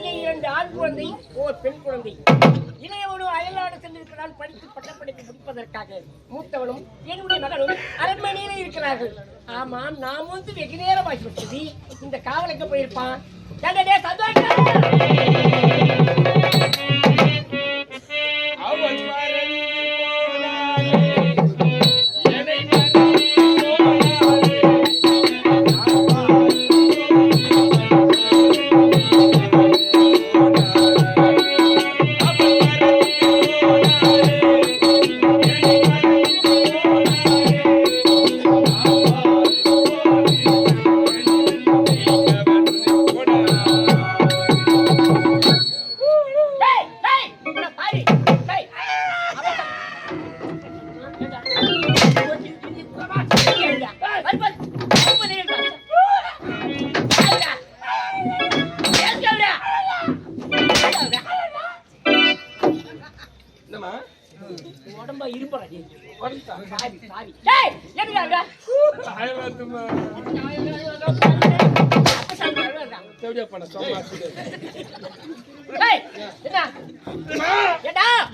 குழந்தைகள் இரண்டு ஆண் குழந்தை ஓர் பெண் குழந்தை. இளையவனு அயல்நாடு சென்றிருக்கிறான். படித்து பட்டப்படிப்பு முடிப்பதற்காக மூத்தவனும் என்னுடைய மகனும் அரண்மனையில இருக்கிறார்கள். ஆமாம் நாம் வந்து வெகு நேரம் ஆகிவிட்டது இந்த காவலுக்கு போயிருப்பான். சந்தோஷம்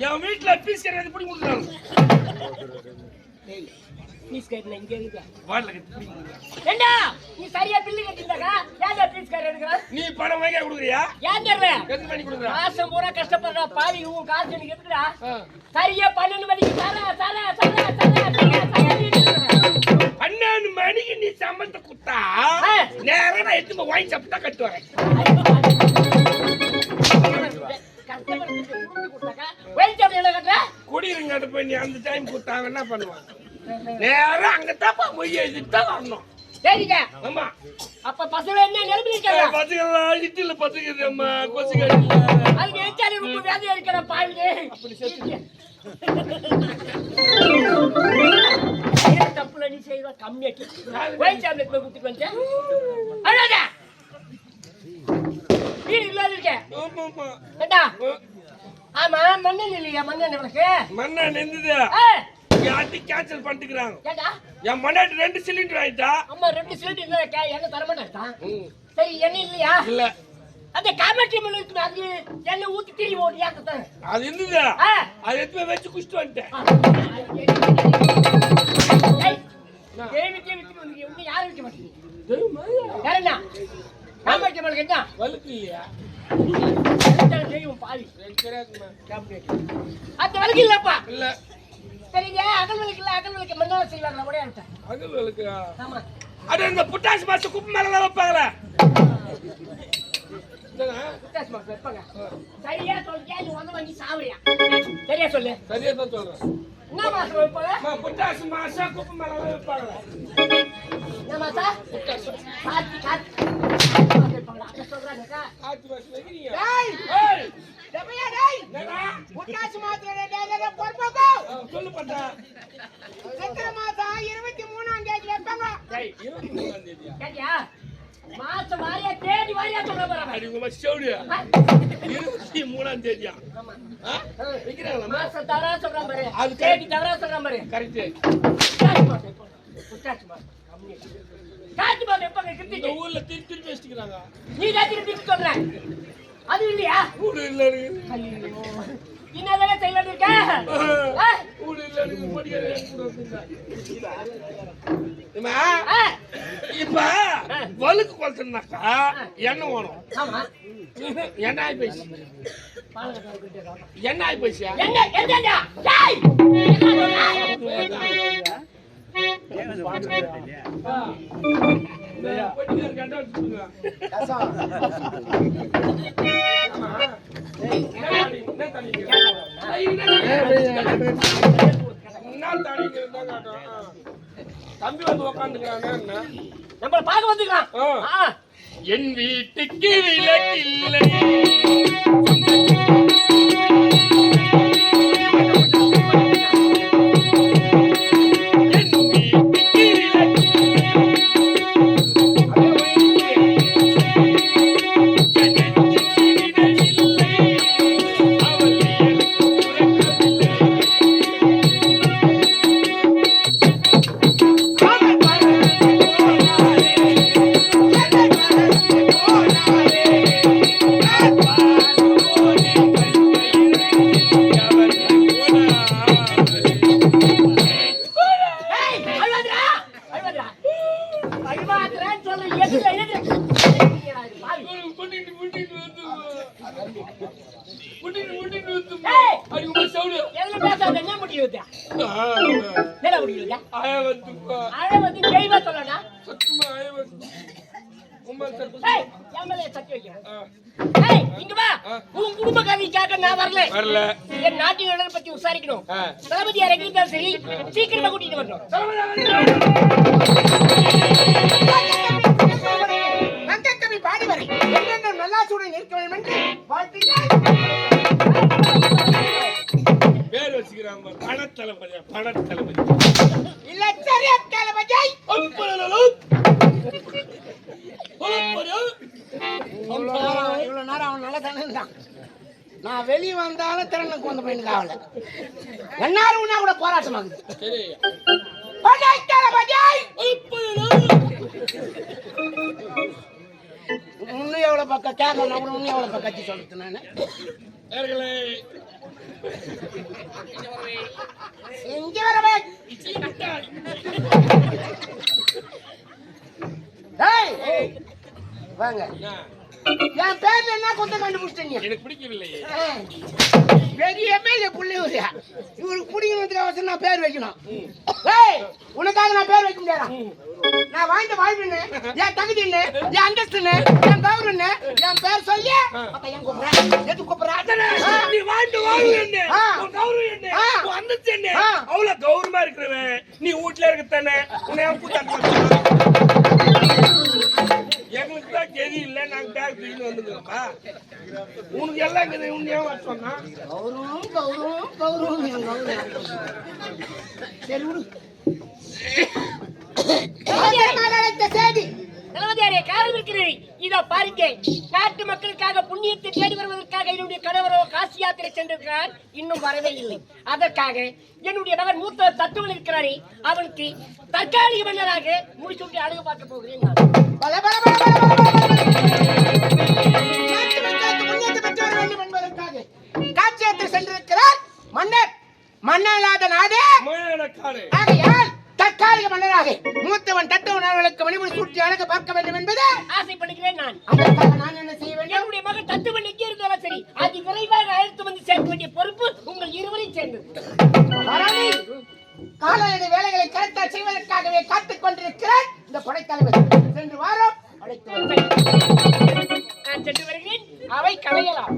என் வீட்டுல பீஸ் கிடையாது பிடி பீஸ் இங்க நீ சரியா பில்லு கட்டிருந்தாக்கா கட்டு? நீ பணம் வாங்கி கொடுக்குறியா ஏன் தருவ? எத்தனை பண்ணி கொடுக்குறா மாசம் பூரா கஷ்டப்படுறா பாவி உன் காசு எனக்கு எதுக்குடா. சரியா பன்னெண்டு மணிக்கு தர தர தர தர பன்னெண்டு மணிக்கு நீ சம்பந்த குத்தா. நேரம் நான் எடுத்து வாங்கி சாப்பிட்டா கட்டுவாங்க குடியிருங்க போய் நீ அந்த டைம் குத்தாங்க என்ன பண்ணுவாங்க நேரம் அங்கத்தான் போய் எழுதிட்டு தான் வரணும் ஆமா. அப்ப பசங்க என்ன நிலைமை இருக்காங்க பத்துக்கலாம் இட்டில பத்துக்குது அம்மா. கொசு கடி அதுக்கு எச்சாலே ரொம்ப வேலையா இருக்கிற அப்படி செத்து தப்புல நீ செய்வ? கம்மியாக்கி ஒயின் சாப்லெட் போய் குடுத்துட்டு வந்துட்டேன் அழகா வீடு இல்லாத இருக்கேன் ஆமா ஆமா ஆமா மண்ணெண்ணெய் இல்லையா? மண்ணெண்ணெய் உனக்கு? மண்ணா நெந்துது யார்ட்டி கேன்சல் பண்ணிட்டுக்கிறாங்க என் மண்ணாட்டி ரெண்டு சிலிண்டர் ஆயிட்டா அம்மா ரெண்டு சிலிண்டர் தரமாட்டேன் ம். சரி எண்ணெய் இல்லையா இல்ல அந்த காமாட்சி மண்ணு இருக்குது அது எண்ணெய் ஊத்தி திரி ஓடி ஏக்கத்தான் அது இருந்தது. அது எடுத்து வச்சு குடிச்சிட்டு வந்துட்டேன் ஏய், தேவிக்கே வித்துட்டு வந்தீங்க. இன்னும் யாரும் விக்க மாட்டீங்க. யார் என்ன? காமாட்சி அம்மனுக்கு என்ன? வழுக்கு இல்லையா. எனக்கு தெரியாதும்மா அந்த விளக்கு இல்லப்பா. இல்ல சரிங்க, அகல் விளக்கு இல்ல, அகல் விளக்கு மண்ணால செய்வாங்களா, உடையா விட்டா. அது வழுக்கு ஆமா. இந்த புட்டாசி மாசம் குப்பை மேல வைப்பாங்களே மாசம் வைப்பாங்க. சரியா சொல்லியா, நீ வந்து வாங்கி சாவறியா? சரியா சொல்லு. சரியா தான் சொல்றேன் என்ன மாசம் வைப்பாங்க? புட்டாசி மாசம் குப்பை மேல வைப்பாங்களே என்ன மாசம்? ஆட்சி மாசம் வைக்கிறீங்க புத்தாசி டேய், பொறுப்பாக்கோ. சொல்லு பண்ணா சித்திரை மாசம் இருபத்தி மூணாம் தேதி வைப்பாங்க டேய், இருபத்தி மூணாம் தேதியா? கேட்டியா மாசம் வாரியா தேடி வாரியா சொல்ல போறாங்க அடி உங்க மாதிரி செவிடியா? இருபத்தி மூணாம் தேதியா? வைக்கிறாங்களா? மாசம் தவறா சொல்றான் பாரு அது தேதி தவறா சொல்றான் பாரு கரெக்ட். புத்தாசி மாசம்? புத்தாசி மாசம் கம்மி. கார்த்தி ஊர்ல திருப்பி நீ தான் திருப்பி சொல்ற அது இல்லையா? ஊடு இல்ல என்னதானே செய்யலாம் இருக்க? இல்ல. கூட ஆ? இப்ப வழுக்கு கொளுத்தணும்னாக்கா எண்ணெய் வேணும்? எண்ணெய் ஆகி போயிடுச்சு. எண்ணெய் ஆகி போயிடுச்சு என்ன. என்ன தம்பி வந்து உக்காந்துக்கிறாங்க நம்மள பார்க்க வந்துக்கலாம் என் வீட்டுக்கு விளக்கில்லை என் நாட்டின் நலனை பத்தி விசாரிக்கணும். எங்க இருந்தாலும் சரி, சீக்கிரமா கூட்டிட்டு வரணும். பாடி வரை. என்னென்ன நல்லாசுடன் இருக்க வேண்டும் என்று வாழ்த்துக்கள். பாரு. பணத்தளபதி பணத்தளபதி இல்லச்சரிய தளபதி. இவ்வளவு நேரம் அவன் நல்லா தானே இருந்தான். நான் வெளியே வந்தாலும் திறனுக்கு வந்த பையனுக்கு ஆகல எல்லாரும் உன்னா கூட போராட்டமாகுது இன்னும் எவ்வளவு பக்கம் கேட்கணும் கூட இன்னும் எவ்வளவு பக்கம் கட்சி சொல்றது நானு நேர்களே. இங்க வரவே. வாங்க? என் பேர்ல என்ன கொத்த கண்டுபிடிச்சிட்டீங்க? எனக்கு பிடிக்கவில்லையே. பெரிய மேல புள்ளியூரியா இவருக்கு பிடிக்கணுன்றதுக்கு அவசரம் நான் பேர் வைக்கணும். ஏய் உனக்காக நான் பேர் வைக்க முடியாதா? நான் வாழ்ந்த வாழ்வுன்னு என் தகுதி என்ன? என் அந்தஸ்துன்னு என் கௌரவன்னு என் பேர் சொல்லி. என் கூப்பிடுறேன் எது கூப்பிடுறேன் நீ வாழ்ந்து வாழ்வு என்ன. உன் கௌரவம் என்ன. உன் அந்தஸ்து என்ன. அவ்வளவு கௌரவமா இருக்கிறவன். நீ வீட்டுல இருக்கத்தானே? உன்னை என் கூத்தாட்டு இல்ல நாங்க பேக் தூக்கிட்டு உனக்கு எல்லாம் இருக்குது உன்னை ஏன் சொன்னா? கௌரவம் கௌரவம் கௌரவம் சரி விடு. அழைத்த செய்தி தளபதியாரே, காரணம் இருக்கிறது. இதோ பாருங்க நாட்டு மக்களுக்காக புண்ணியத்தை தேடி வருவதற்காக என்னுடைய கணவரோ காசி யாத்திரை சென்றிருக்கிறார். இன்னும் வரவே இல்லை. அதற்காக என்னுடைய மகன் மூத்த தத்துவன் இருக்கிறாரே அவனுக்கு தற்காலிக மன்னராக முடிச்சுட்டு அழகு பார்க்க போகிறேன் இருந்தாலும் சரி. அது விரைவாக அழைத்து வந்து சேர்க்க வேண்டிய பொறுப்பு உங்கள் இருவரையும் சேர்ந்தது. பரணி, காலையடி வேலைகளை கரெக்டாக செய்வதற்காகவே காத்துக் கொண்டிருக்கிறார் இந்த படைத்தலைவர் சென்று வாரம். அழைத்து வருவேன் நான் சென்று வருகிறேன். அவை களையலாம்